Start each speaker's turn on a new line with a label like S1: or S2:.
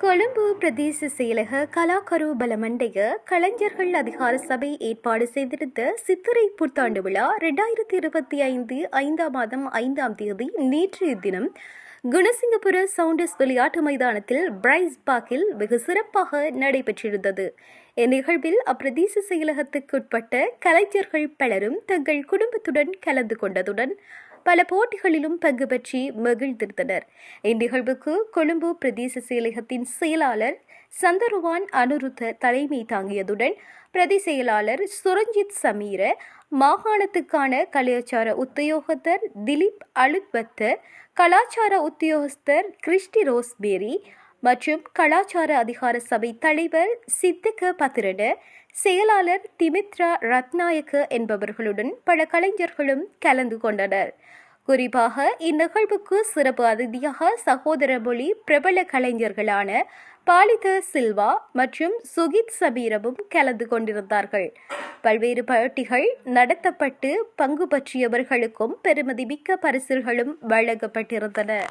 S1: கொழும்பு பிரதேச செயலக கலாக்கரு பலமண்டைய கலைஞர்கள் அதிகார சபை ஏற்பாடு செய்திருந்த சித்திரை புத்தாண்டு விழா இரண்டாயிரத்தி இருபத்தி ஐந்து ஐந்தாம் மாதம் ஐந்தாம் தேதி நேற்றைய தினம் குணசிங்கபுர சவுண்டஸ் விளையாட்டு மைதானத்தில் பிரைஸ் பார்க்கில் வெகு சிறப்பாக நடைபெற்றிருந்தது. இந்நிகழ்வில் அப்பிரதேச செயலகத்துக்குட்பட்ட கலைஞர்கள் பலரும் தங்கள் குடும்பத்துடன் கலந்து கொண்டதுடன் பல போட்டிகளிலும் பங்கு பற்றி மகிழ்ந்திருந்தனர். இந்நிகழ்வுக்கு கொழும்பு பிரதேச செயலகத்தின் செயலாளர் சந்தருவான் அனுருத்த தலைமை தாங்கியதுடன் பிரதி செயலாளர் சுரஞ்சித் சமீர மாகாணத்துக்கான கலாச்சார உத்தியோகத்தர் திலீப் அலுத்வத்த கலாச்சார உத்தியோகஸ்தர் கிறிஸ்டி ரோஸ்பேரி மற்றும் கலாச்சார அதிகார சபை தலைவர் சித்திக பத்திரட செயலாளர் திமித்ரா ரத்நாயக்க என்பவர்களுடன் பல கலைஞர்களும் கலந்து கொண்டனர். குறிப்பாக இந்நிகழ்வுக்கு சிறப்பு அதிதியாக சகோதர மொழி பிரபல கலைஞர்களான பாலித சில்வா மற்றும் சுகித் சபீரவும் கலந்து கொண்டிருந்தார்கள். பல்வேறு போட்டிகள் நடத்தப்பட்டு பங்கு பற்றியவர்களுக்கும் பெருமதிமிக்க பரிசுகளும் வழங்கப்பட்டிருந்தன.